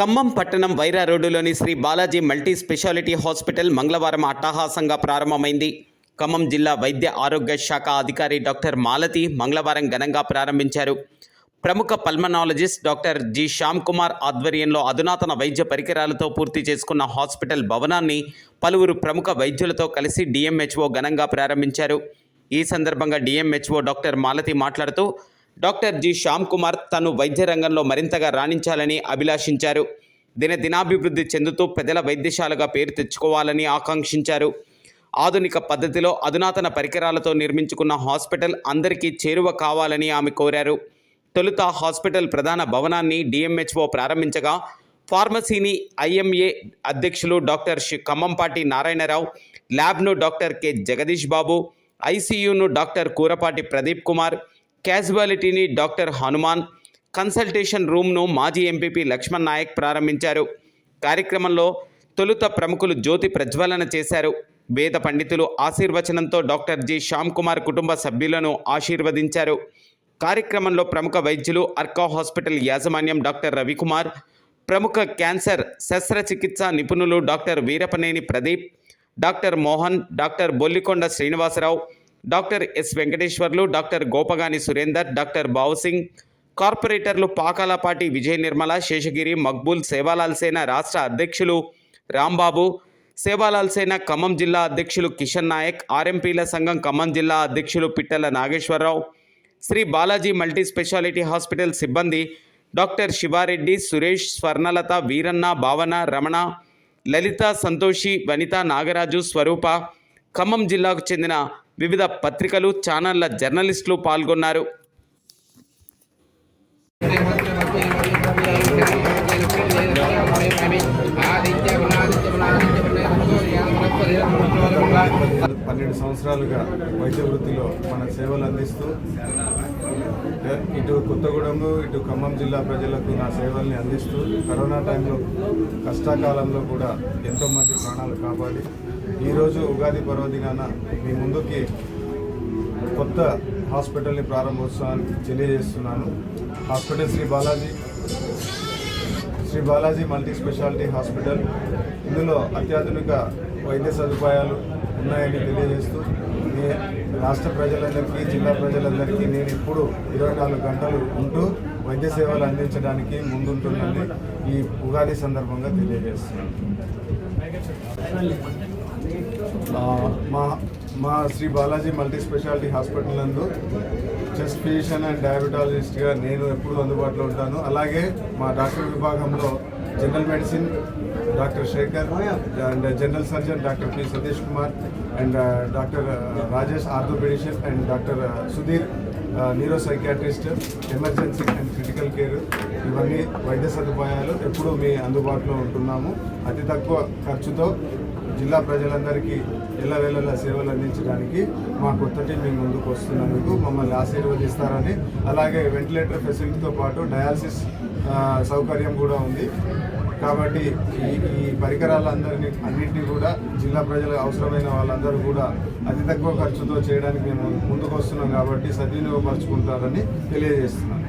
ఖమ్మం పట్టణం వైరా రోడ్డులోని Sri Balaji multi speciality hospital మంగళవారం అట్టహాసంగా ప్రారంభమైంది. ఖమ్మం జిల్లా వైద్య ఆరోగ్య శాఖ అధికారి డాక్టర్ మాలతి మంగళవారం ఘనంగా ప్రారంభించారు. ప్రముఖ pulmonologist doctor G Shyam Kumar ఆధ్వర్యంలో అధునాతన వైద్య పరికరాలతో పూర్తి చేసుకున్న హాస్పిటల్ భవనాన్ని పలువురు ప్రముఖ వైద్యులతో కలిసి డిఎంహెచ్ఓ ఘనంగా ప్రారంభించారు. ఈ సందర్భంగా డిఎంహెచ్ఓ డాక్టర్ మాలతి మాట్లాడుతూ డాక్టర్ జి. శ్యామ్ కుమార్ తను వైద్య రంగంలో మరింతగా రాణించాలని అభిలాషించారు. దినదినాభివృద్ధి చెందుతూ పెదల వైద్యశాలగా పేరు తెచ్చుకోవాలని ఆకాంక్షించారు. ఆధునిక పద్ధతిలో అధునాతన పరికరాలతో నిర్మించుకున్న హాస్పిటల్ అందరికీ చేరువ కావాలని ఆమె కోరారు. తొలుత హాస్పిటల్ ప్రధాన భవనాన్ని డిఎంహెచ్ఓ ప్రారంభించగా ఫార్మసీని ఐఎంఏ అధ్యక్షులు డాక్టర్ షి ఖమ్మంపాటి నారాయణరావు ల్యాబ్ను డాక్టర్ కె. జగదీష్ బాబు ఐసీయూను డాక్టర్ కూరపాటి ప్రదీప్ కుమార్ క్యాజువాలిటీని డాక్టర్ హనుమాన్ కన్సల్టేషన్ రూమ్ను మాజీ ఎంపీపీ లక్ష్మణ్ నాయక్ ప్రారంభించారు. కార్యక్రమంలో తొలుత ప్రముఖులు జ్యోతి ప్రజ్వలన చేశారు. వేద పండితులు ఆశీర్వచనంతో డాక్టర్ జి. శ్యామ్ కుమార్ కుటుంబ సభ్యులను ఆశీర్వదించారు. కార్యక్రమంలో ప్రముఖ వైద్యులు అర్కా హాస్పిటల్ యాజమాన్యం డాక్టర్ రవికుమార్ ప్రముఖ క్యాన్సర్ శస్త్రచికిత్స నిపుణులు doctor Veerapaneni Pradeep doctor Mohan doctor Bollikonda Srinivasarao doctor S Venkateswarlu doctor Gopagani Surender doctor Bavusingh కార్పొరేటర్లు పాకాలపాటి విజయ నిర్మల శేషగిరి మక్బూల్ సేవాలాల్ సేన రాష్ట్ర అధ్యక్షులు రాంబాబు సేవాలాల్ సేన ఖమ్మం జిల్లా అధ్యక్షులు కిషన్ నాయక్ ఆర్ఎంపీల సంఘం ఖమ్మం జిల్లా అధ్యక్షులు Pittala Nageswararao Sri Balaji multi speciality hospital సిబ్బంది డాక్టర్ శివారెడ్డి సురేష్ స్వర్ణలత వీరన్న భావన రమణ లలిత సంతోషి వనిత నాగరాజు స్వరూప ఖమ్మం జిల్లాకు చెందిన వివిధ పత్రికలు ఛానళ్ళ జర్నలిస్టులు పాల్గొన్నారు. సంవత్సరాలుగా వైద్య వృత్తిలో మన సేవలు అందిస్తూ ఇటు కొత్తగూడెంలో ఇటు ఖమ్మం జిల్లా ప్రజలకు నా సేవల్ని అందిస్తూ కరోనా టైంలో కష్టకాలంలో కూడా ఎంతోమంది ప్రాణాలు కాపాడి ఈరోజు ఉగాది పర్వదినాన మీ ముందుకి కొత్త హాస్పిటల్ని ప్రారంభోత్సవాన్ని తెలియజేస్తున్నాను. Hospital Sri Balaji Sri Balaji multi speciality hospital. ఇందులో అత్యాధునిక వైద్య సదుపాయాలు ఉన్నాయని తెలియజేస్తూ ఈ రాష్ట్ర ప్రజలందరికీ జిల్లా ప్రజలందరికీ నేను ఇప్పుడు ఇరవై నాలుగు గంటలు ఉంటూ వైద్య సేవలు అందించడానికి ముందుంటుందని ఈ ఉగాది సందర్భంగా తెలియజేస్తున్నాను. మా మా Sri Balaji multi speciality hospital నందు చెస్ట్ ఫిజిషియన్ అండ్ డయాబెటాలజిస్ట్గా నేను ఎప్పుడు అందుబాటులో ఉంటాను. అలాగే మా డాక్టర్ విభాగంలో general medicine doctor Shekar and general surgeon doctor P Satish Kumar and doctor Rajesh orthopaedician and doctor Sudheer neuro psychiatrist emergency and critical care ఇవన్నీ వైద్య సదుపాయాలు ఎప్పుడూ మీ అందుబాటులో ఉంటున్నాము. అతి తక్కువ ఖర్చుతో జిల్లా ప్రజలందరికీ ఎల్లవేళలా సేవలు అందించడానికి మా కొత్త టీం మీ ముందుకు వస్తున్నందుకు మమ్మల్ని ఆశీర్వదిస్తారని. అలాగే వెంటిలేటర్ ఫెసిలిటీతో పాటు డయాలసిస్ సౌకర్యం కూడా ఉంది. కాబట్టి ఈ పరికరాలందరినీ అన్నింటినీ కూడా జిల్లా ప్రజలకు అవసరమైన వాళ్ళందరూ కూడా అతి తక్కువ ఖర్చుతో చేయడానికి మేము ముందుకు వస్తున్నాం కాబట్టి సద్వినియోగపరచుకుంటారని తెలియజేస్తున్నాను